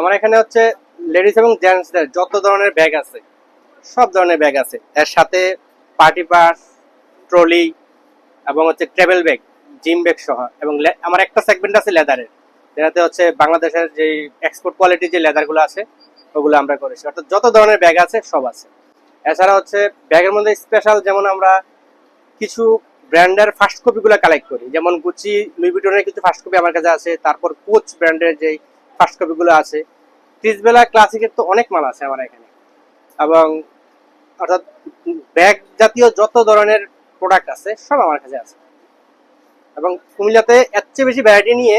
আমার এখানে হচ্ছে লেডিস এবং জেন্টসদের যত ধরনের ব্যাগ আছে, সব ধরনের ব্যাগ আছে। এর সাথে পার্টি পার্স ট্রলি এবং হচ্ছে ট্রাভেল ব্যাগ জিম ব্যাগ সহ এবং আমার একটা সেগমেন্ট আছে লেদারের যেটাতে হচ্ছে বাংলাদেশের যে এক্সপোর্ট কোয়ালিটির যে লেদারগুলো আছে, ওগুলো আমরা করেছি। অর্থাৎ যত ধরনের ব্যাগ আছে, সব আছে। এছাড়া হচ্ছে ব্যাগের মধ্যে স্পেশাল যেমন আমরা কিছু ব্র্যান্ডের ফার্স্ট কপিগুলো কালেক্ট করি। যেমন গুচি লুইভিটনের কিছু ফার্স্ট কপি আমার কাছে আছে। তারপর কোচ ব্র্যান্ডের যে ফার্স্ট কপিগুলো আছে। ক্রিসবেলা ক্লাসিকের তো অনেক মাল আছে আমার এখানে। এবং অর্থাৎ ব্যাগ জাতীয় যত ধরনের প্রোডাক্ট আছে, সব আমার কাছে আছে। এবং কুমিল্লাতে এর চেয়ে বেশি ভ্যারাইটি নিয়ে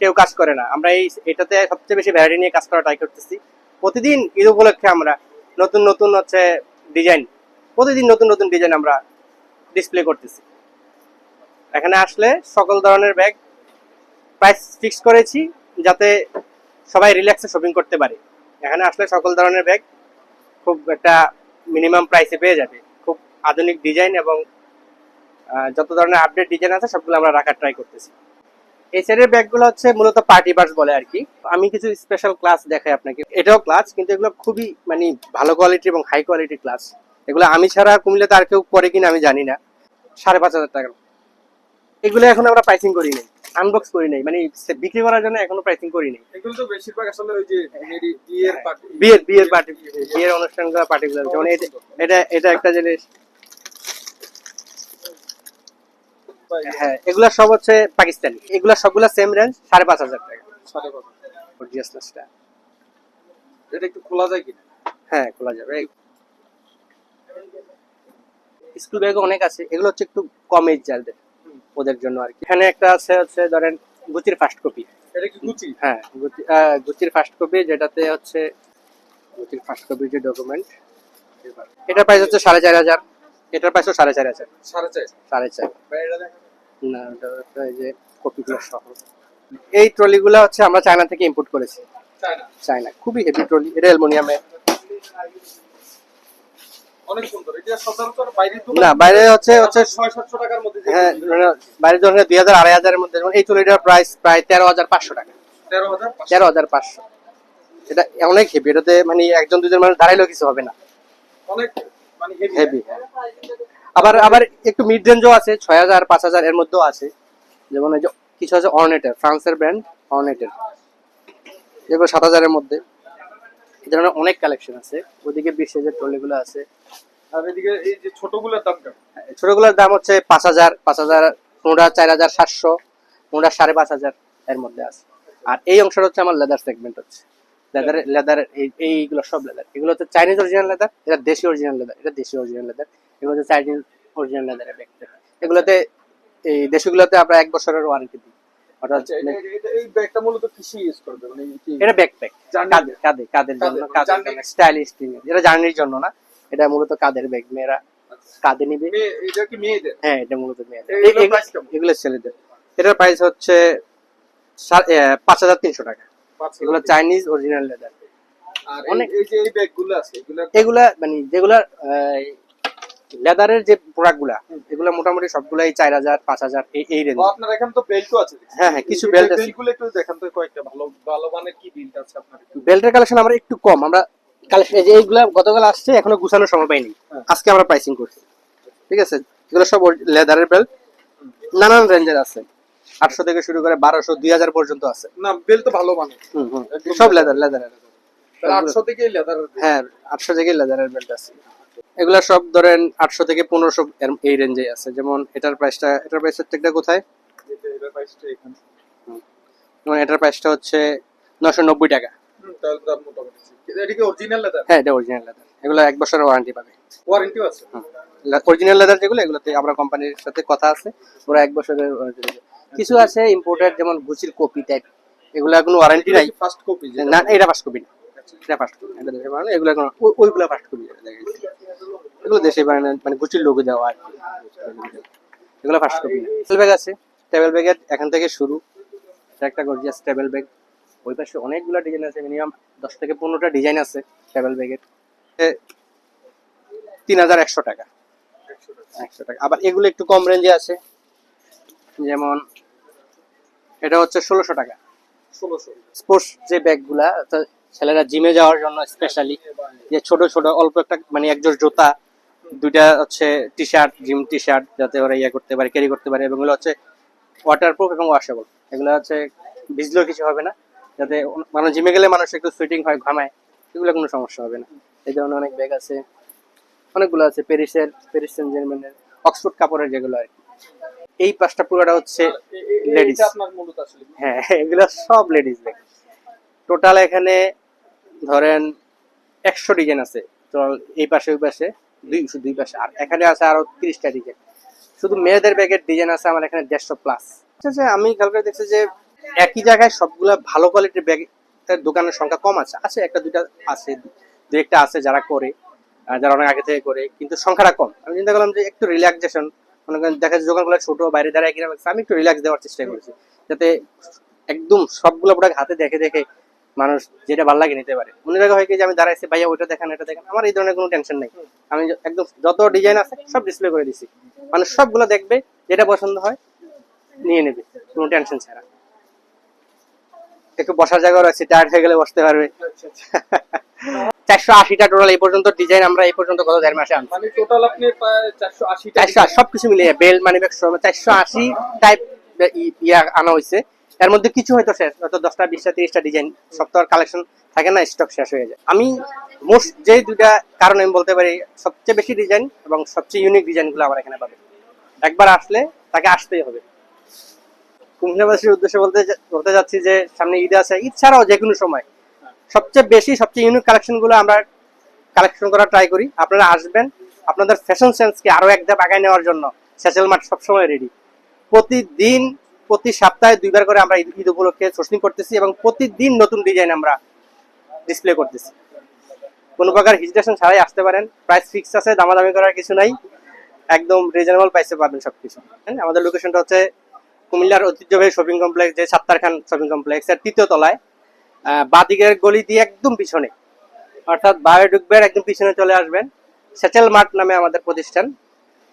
কেউ কাজ করে না। আমরা এই এটাতে সবচেয়ে বেশি ভ্যারাইটি নিয়ে কাজ করা ট্রাই করতেছি। প্রতিদিন ঈদ উপলক্ষে আমরা নতুন নতুন হচ্ছে ডিজাইন প্রতিদিন নতুন নতুন ডিজাইন আমরা ডিসপ্লে করতেছি। এখানে আসলে সকল ধরনের ব্যাগ প্রাইস ফিক্স করেছি যাতে সবাই রিল্যাক্সে শপিং করতে পারে। এখানে আসলে সকল ধরনের ব্যাগ খুব একটা মিনিমাম প্রাইসে পেয়ে যাবে। খুব আধুনিক ডিজাইন এবং যত ধরনের আপডেট ডিজাইন আছে, সবগুলো আমরা রাখার ট্রাই করতেছি। এই সাইডের ব্যাগগুলো হচ্ছে মূলত পার্টি বার্স বলে আর কি। আমি কিছু স্পেশাল ক্লাস দেখাই আপনাকে। এটাও ক্লাস কিন্তু এগুলো খুবই মানে ভালো কোয়ালিটি এবং হাই কোয়ালিটি ক্লাস এগুলো আমি ছাড়া কুমিল্লাতে আর কেউ করে কিনা আমি জানি না। সাড়ে পাঁচ হাজার টাকা। এগুলো এখন আমরা প্রাইসিং করি নাই। আনবক্স করি নাই। মানে বিক্রি করার জন্য এখনও প্রাইসিং করি নাই। এগুলো তো বেশিরভাগ আসলে ওই যে বিয়ের পার্টি বিয়ের বিয়ের পার্টি বিয়ের অনুষ্ঠানগুলো পার্টিগুলো যেমন এটা এটা এটা একটা জিনিস। হ্যাঁ এগুলা সব হচ্ছে পাকিস্তানি। এগুলা সবগুলা সেম রেঞ্জ সাড়ে পাঁচ হাজার টাকা। সাড়ে এটা একটু খোলা যায় কি হ্যাঁ খোলা যাবে। স্কুল ব্যাগও অনেক আছে। এগুলো হচ্ছে একটু কম এজ যাদের ওদের জন্য আর কি। এখানে একটা আছে হচ্ছে ধরেন গুচির ফার্স্ট কপি এটা কি গুচি? হ্যাঁ গুচি- গুচির ফার্স্ট কপি যেটাতে হচ্ছে গুচির ফার্স্ট কপির যে ডকুমেন্ট এটার প্রাইস হচ্ছে সাড়ে চার হাজার। এটার প্রাইসও সাড়ে চার হাজার। সাড়ে চার? সাড়ে চার। এটা না ওটা যে কপিগুলো সহ। এই ট্রলিগুলো হচ্ছে আমরা চায়না থেকে ইম্পোর্ট করেছি। চায়না খুবই হেভি ট্রলি এটা অ্যালুমিনিয়ামের অনেক সুন্দর। এটা সচরাচর বাইরে না বাইরে হচ্ছে হচ্ছে ছয় সাতশো টাকার মধ্যে হ্যাঁ যেমন এই প্রাইস প্রায় টাকা। এটা অনেক হেভি এটাতে মানে একজন দুজন মানুষ দাঁড়াইলেও কিছু হবে না। অনেক মানে হেভি হেভি আবার আবার একটু মিড রেঞ্জও আছে ছয় হাজার পাঁচ হাজার এর মধ্যেও আছে। যেমন এই যে কিছু আছে অর্নেটের ফ্রান্সের ব্র্যান্ড অর্নেটের যেগুলো সাত হাজারের মধ্যে। ধরনের অনেক কালেকশন আছে। ওদিকে বিশ হাজার ট্রলিগুলো আছে। আর এদিকে এই যে ছোটগুলোর দাম কেমন? ছোটগুলোর দাম হচ্ছে পাঁচ হাজার পাঁচ হাজার কোনটা চার হাজার সাতশো কোনটা সাড়ে পাঁচ হাজার এর মধ্যে আছে। আর এই অংশটা হচ্ছে আমার লেদার সেগমেন্ট হচ্ছে। লেদার লেদার এইগুলো সব লেদার এগুলো হচ্ছে চাইনিজ অরিজিনাল লেদার এটা দেশি অরিজিনাল লেদার এটা দেশি অরিজিনাল লেদার এগুলো হচ্ছে চাইনিজ অরিজিনাল লেদারের ব্যাগ এগুলোতে এই দেশগুলোতে আমরা এক বছরের ওয়ারেন্টি দিই। অর্থাৎ আচ্ছা এটা- এটা- এই ব্যাগটা মূলত কিসে ইউজ করবে? মানে এটা ব্যাকপ্যাক কাঁধে কাঁধে কাঁধের জন্য কাঁধের জার্নি- জন্য এটা জার্নির জন্য না এটা মূলত কাঁধের ব্যাগ মেয়েরা কাঁধে নিবে। এটা কি মেয়েদের? হ্যাঁ এটা মূলত মেয়েদের। এই- এই- এগুলোর এগুলো- price কেমন? এগুলো ছেলেদের। এটার প্রাইস হচ্ছে পাঁচ হাজার তিনশো টাকা। এগুলো চাইনিজ অরিজিনাল লেদার আর অনেক- এই- এই যে এই ব্যাগগুলো আছে এগুলা মানে যেগুলা লেদারের যে প্রোডাক্টগুলা এগুলো মোটামুটি সবগুলাই চার হাজার পাঁচ হাজার এই এই রেঞ্জ আপনার এখানে তো বেল্টও আছে হ্যাঁ, হ্যাঁ, কিছু belt আছে। বেল্টগুলো একটু দেখান তো কয়েকটা ভালো ভালো মানের কি বিল্ট আছে আপনার বেল্টের কালেকশন আমরা একটু কম আমরা কালেকশন এই যে এইগুলা গতকাল আসছে এখনও গুছানোর সময় পাইনি। হ্যাঁ। আজকে আমরা প্রাইসিং করছি। ঠিক আছে? এগুলো সব লেদারের বেল্ট নানান রেঞ্জের আছে। আটশো থেকে শুরু করে বারোশো দুই হাজার পর্যন্ত আছে। না বেল্ট তো ভালো মানের। হুম হুম। সব লেদার লেদারের আটশো থেকে লেদার হ্যাঁ আটশো থেকে লেদারের বেল্ট আছে। এগুলা সব ধরেন আটশো থেকে পনেরোশো এই রেঞ্জে আছে। যেমন এটার প্রাইসটা এটার প্রাইসের থেকে কোথায়? যেমন এটার প্রাইসটা হচ্ছে নশো নব্বই টাকা। হ্যাঁ এটা অরিজিনাল লেদার এগুলো এক বছরের ওয়ারেন্টি পাবে। ওয়ারেন্টিও আছে? অরিজিনাল লেদার যেগুলো এগুলোতে আমরা কোম্পানির সাথে কথা আছে। ওরা এক বছরের দেবে। কিছু আছে ইম্পোর্টেড যেমন গুচির কপি টাইপ এগুলো কোনো ওয়ারেন্টি নাই। ফার্স্ট কপি না এটা ফার্স্ট কপি না। এটা ফার্স্ট কপি এটা দেশে বানানো এগুলো কোনো ওইগুলো ফার্স্ট কপি এগুলো দেশে বানানো মানে গুচির লোগো দেওয়া আর কি। এগুলো ফার্স্ট কপি টেবিল ব্যাগ আছে টেবিল ব্যাগের এখান থেকে শুরু। একটা গর্জিয়াস ব্যাগ ওই পাশে অনেকগুলো ডিজাইন আছে মিনিমাম দশ থেকে পনেরোটা ডিজাইন আছে টেবিল ব্যাগের তিন হাজার একশো টাকা। একশো টাকা। আবার এগুলো একটু কম রেঞ্জে আছে। যেমন এটা হচ্ছে ষোলোশো টাকা। ষোলোশো। স্পোর্টস যে ব্যাগগুলা ছেলেরা জিমে যাওয়ার জন্য স্পেশালি যে ছোট ছোট অল্প একটা মানে একজোড় জুতা দুইটা হচ্ছে T shirt gym T shirt যাতে ওরা ইয়ে করতে পারে ক্যারি করতে পারে এবং এগুলো হচ্ছে ওয়াটারপ্রুফ এবং ওয়াশেবল এগুলো হচ্ছে ভিজলেও কিছু হবে না যাতে মানুষ জিমে গেলে মানুষ একটু সুইটিং হয় ঘামায় এগুলো কোনো সমস্যা হবে না। এই ধরনের অনেক ব্যাগ আছে অনেকগুলো আছে প্যারিসের প্যারিস সেন্ট জার্মানের অক্সফোর্ড কাপড়ের যেগুলো আর কি। এই পাঁচটা পুরোটা হচ্ছে আসলে। হ্যাঁ এগুলো সব লেডিস ব্যাগ টোটাল এখানে ধরেন একশো ডিজাইন আছে। তো এই পাশে, ওই পাশে দুই দুই পাশে। আর এখানে আছে আরও তিরিশটা ডিজাইন। শুধু মেয়েদের ব্যাগের ডিজাইন আছে, আমার এখানে দেড়শো প্লাস যে আমি খেয়াল করে দেখছি যে একই জায়গায় সবগুলা ভালো কোয়ালিটির ব্যাগ দোকানের সংখ্যা কম আছে। আছে, একটা, দুইটা আছে দু একটা আছে যারা করে যারা অনেক আগে থেকে করে, কিন্তু সংখ্যাটা কম। আমি চিন্তা করলাম যে একটু রিল্যাক্সেশন মনে করেন দেখা যাচ্ছে দোকানগুলো ছোট, বাইরে দাঁড়ায় কিনা আমি একটু রিল্যাক্স দেওয়ার চেষ্টা করেছি। যাতে একদম সবগুলো প্রোডাক্ট হাতে দেখে দেখে মানুষ যেটা ভালো লাগে নিতে পারে। মনে রাখা হয় কি যে আমি দাঁড়াইছি ভাইয়া ওইটা দেখেন এটা দেখেন। আমার এই ধরনের কোনো টেনশন নেই। আমি একদম যত ডিজাইন আছে সব ডিসপ্লে করে দিছি। মানুষ সবগুলো দেখবে যেটা পছন্দ হয় নিয়ে নেবে কোনো টেনশন ছাড়া। একটু বসার জায়গা আছে টায়ার্ড হয়ে গেলে বসতে পারবে। চারশো আশিটা টোটাল এই পর্যন্ত ডিজাইন আমরা এই পর্যন্ত গত দেড় মাসে আনছি। মানে টোটাল আপনি চারশো আশি চারশো আশি সবকিছু মিলিয়ে বেল্ট মানি ব্যাগ চারশো আশি টাইপ ইয়া আনা হয়েছে এর মধ্যে কিছু হয়তো শেষ, হয়তো দশটা, বিশটা, তিরিশটা ডিজাইন সব তো কালেকশন থাকে না স্টক শেষ হয়ে যায়। আমি মোস্ট যে দুইটা কারণ আমি বলতে পারি, সবচেয়ে বেশি ডিজাইন এবং সবচেয়ে ইউনিক ডিজাইনগুলো আমার এখানে পাবে। একবার আসলে তাকে আসতেই হবে। কুমিল্লাবাসীর উদ্দেশ্যে বলতে বলতে যাচ্ছি যে, সামনে ঈদ আছে, ঈদ ছাড়াও যে কোনো সময়। সবচেয়ে বেশি, সবচেয়ে ইউনিক কালেকশনগুলো আমরা কালেকশন করার ট্রাই করি। আপনারা আসবেন, আপনাদের ফ্যাশন সেন্সকে আরও এক ধাপ আগায় নেওয়ার জন্য। স্যাচেল মার্ট সবসময় রেডি প্রতিদিন প্রতি সপ্তাহে দুইবার করে আমরা ঈদ উপলক্ষে শোষণি করতেছি এবং প্রতিদিন নতুন ডিজাইন আমরা ডিসপ্লে করতেছি। কোনো প্রকার হিজিটেশন ছাড়াই আসতে পারেন। প্রাইস ফিক্স আছে, দামাদামি করার কিছু নাই। একদম রিজনেবল প্রাইসে পাবেন সবকিছু। হ্যাঁ আমাদের লোকেশনটা হচ্ছে কুমিল্লার ঐতিহ্যবাহী শপিং কমপ্লেক্স যে সাত্তার খান শপিং কমপ্লেক্স এর তৃতীয় তলায়। বাদিকের গলি দিয়ে একদম পিছনে। অর্থাৎ বাইরে ঢুকবেন, একদম পিছনে চলে আসবেন। সেটেল মার্ট নামে আমাদের প্রতিষ্ঠান।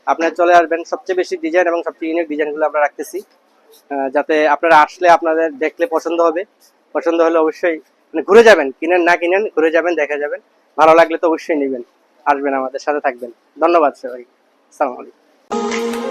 আপনারা চলে আসবেন। সবচেয়ে বেশি ডিজাইন এবং সবচেয়ে ইউনিক ডিজাইনগুলো আমরা রাখতেছি। যাতে আপনারা আসলে আপনাদের দেখলে পছন্দ হবে। পছন্দ হলে অবশ্যই মানে ঘুরে যাবেন, কিনেন না কিনেন, ঘুরে যাবেন, দেখে যাবেন। ভালো লাগলে তো অবশ্যই নেবেন, আসবেন আমাদের সাথে থাকবেন। ধন্যবাদ সবাই আসসালামু আলাইকুম।